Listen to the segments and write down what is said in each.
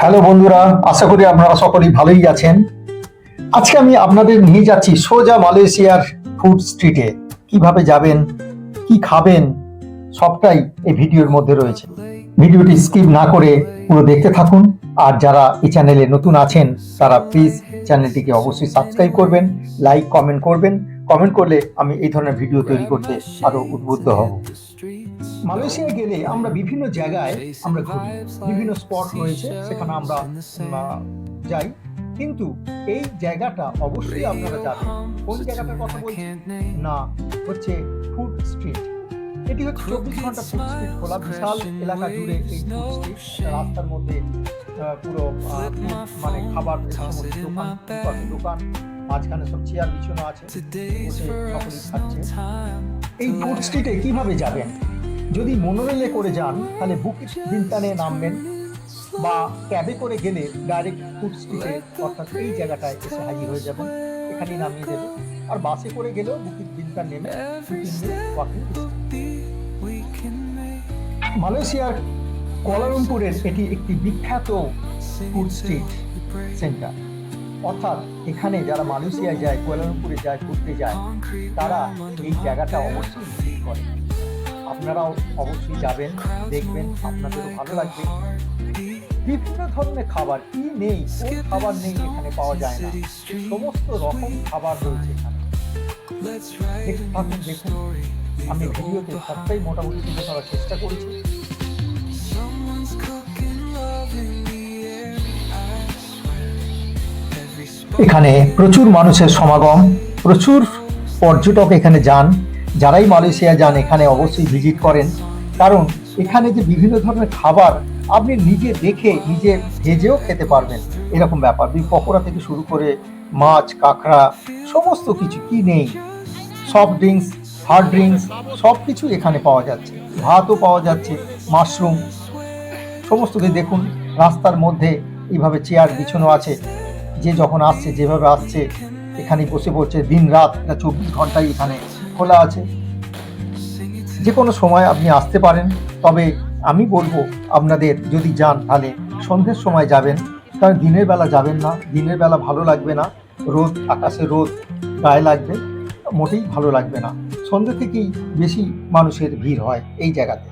Hello বন্ধুরা, আশা করি আপনারা সকলেই ভালোই আছেন। আজকে আমি আপনাদের নিয়ে যাচ্ছি সোজা মালয়েশিয়ার ফুড স্ট্রিটে কীভাবে যাবেন, কি খাবেন, সবটাই এই ভিডিওর মধ্যে রয়েছে। ভিডিওটি স্কিপ না করে পুরো দেখতে থাকুন। আর যারা এই চ্যানেলে নতুন আছেন, তারা প্লিজ চ্যানেলটিকে অবশ্যই সাবস্ক্রাইব করবেন লাইক কমেন্ট করবেন। কমেন্ট করলে আমি এই ধরনের ভিডিও তৈরি করতে আরও উদ্বুদ্ধ হব। মালয়েশিয়া গেলে আমরা বিভিন্ন জায়গায় আমরা ঘুরি। বিভিন্ন স্পট রয়েছে সেখানে আমরা যাই। কিন্তু এই জায়গাটা অবশ্যই আপনারা যাবেন। কোন জায়গাটার কথা বলছি? না হচ্ছে ফুড স্ট্রিট এটি হচ্ছে চব্বিশ ঘণ্টা ফুড স্ট্রিট খোলা বিশাল এলাকা জুড়ে এই ফুড স্ট্রিট রাস্তার মধ্যে পুরো মানে খাবার দোকান দোকান মাঝখানে সব চেয়ার বিছানো আছে সকলেই খাচ্ছে। এই ফুড স্ট্রিটে কীভাবে যাবেন? যদি মনোরেলে করে যান, তাহলে বুকিট বিনতানে নামবেন বা ক্যাবে করে গেলে ডাইরেক্ট ফুড স্ট্রিটে, অর্থাৎ এই জায়গাটায় এসে হাজির হয়ে যাবেন। এখানেই নামিয়ে দেবে আর বাসে করে গেলেও বুকিট বিনতান নেমে মালয়েশিয়ার কোয়ালালামপুরের এটি একটি বিখ্যাত ফুড স্ট্রিট সেন্টার। অর্থাৎ এখানে যারা মালয়েশিয়ায় যায়, কুয়ালালামপুরে যায়, ঘুরতে যায়, তারা এই জায়গাটা অবশ্যই ভিজিট করে আপনারাও অবশ্যই যাবেন, দেখবেন, আপনাদেরও ভালো লাগবে। বিভিন্ন ধরনের খাবার কি নেই, কোন খাবার নেই এখানে পাওয়া যায় না। সমস্ত রকম খাবার রয়েছে এখানে। দেখুন আমি ভিডিওতে সবটাই মোটামুটি তুলে ধরার চেষ্টা করেছি। এখানে প্রচুর মানুষের সমাগম, প্রচুর পর্যটক এখানে যান। যারাই মালয়েশিয়া যান, এখানে অবশ্যই ভিজিট করেন। কারণ এখানে যে বিভিন্ন ধরনের খাবার আপনি নিজে দেখে, নিজে ভেজেও খেতে পারবেন। এরকম ব্যাপার। বি পকোড়া থেকে শুরু করে মাছ, কাঁকড়া, সমস্ত কিছু কি নেই। সফট ড্রিঙ্কস হার্ড ড্রিঙ্কস সব কিছু এখানে পাওয়া যাচ্ছে। ভাতও পাওয়া যাচ্ছে মাশরুম সমস্ত কিছু দেখুন, রাস্তার মধ্যে এইভাবে চেয়ার বিছানো আছে। যে যখন আসছে, যেভাবে আসছে, এখানে বসে পড়ছে দিন রাত চব্বিশ ঘন্টাই এখানে খোলা আছে। যে কোনো সময় আপনি আসতে পারেন, তবে আমি বলব আপনাদের যদি যান, তাহলে সন্ধ্যের সময় যাবেন। কারণ দিনের বেলা যাবেন না, দিনের বেলা ভালো লাগবে না। রোদ, আকাশে রোদ, গায়ে লাগবে, মোটেই ভালো লাগবে না। সন্ধ্যে থেকেই বেশি মানুষের ভিড় হয় এই জায়গাতে।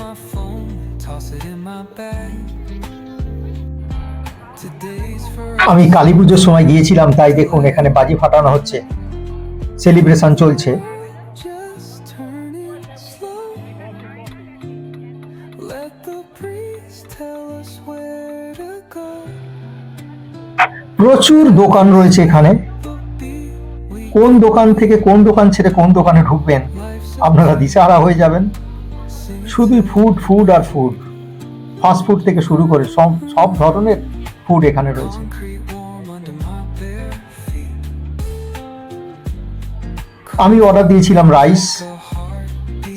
My phone, toss it in my bag. আমি কালী পুজোর সময় গিয়েছিলাম তাই দেখুন এখানে বাজি ফাটানো হচ্ছে। সেলিব্রেশন চলছে. প্রচুর দোকান রয়েছে এখানে। কোন দোকান থেকে কোন দোকান ছেড়ে কোন দোকানে ঢুকবেন? আপনারা দিশাহারা হয়ে যাবেন। শুধুই ফুড ফুড আর ফুড ফাস্ট ফুড থেকে শুরু করে সব সব ধরনের ফুড এখানে রয়েছে. আমি অর্ডার দিয়েছিলাম রাইস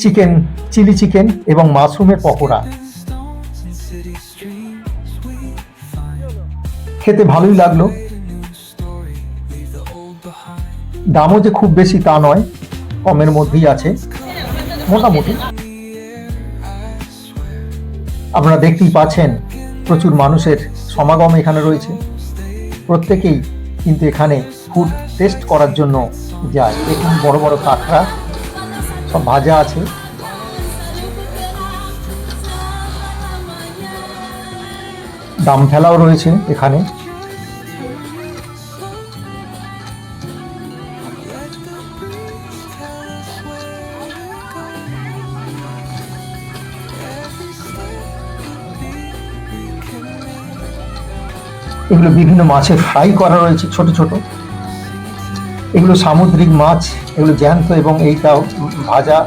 চিকেন চিলি চিকেন এবং মাশরুমের পকোড়া. খেতে ভালোই লাগল. দামও যে খুব বেশি তা নয়, কমের মধ্যেই আছে মোটামুটি আপনারা দেখতেই পাচ্ছেন প্রচুর মানুষের সমাগম এখানে রয়েছে। প্রত্যেকেই কিন্তু এখানে ফুড টেস্ট করার জন্য যায় এখানে বড় বড় কাঁকড়া সব ভাজা আছে। দাম ফেলাও রয়েছে এখানে। এগুলো বিভিন্ন মাছের ফ্রাই করা রয়েছে, ছোট ছোট। এগুলো সামুদ্রিক মাছ, এগুলো জ্যান্ত এবং এইটাও ভাজা,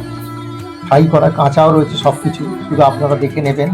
ফ্রাই করা কাঁচাও রয়েছে সব কিছু শুধু আপনারা দেখে নেবেন।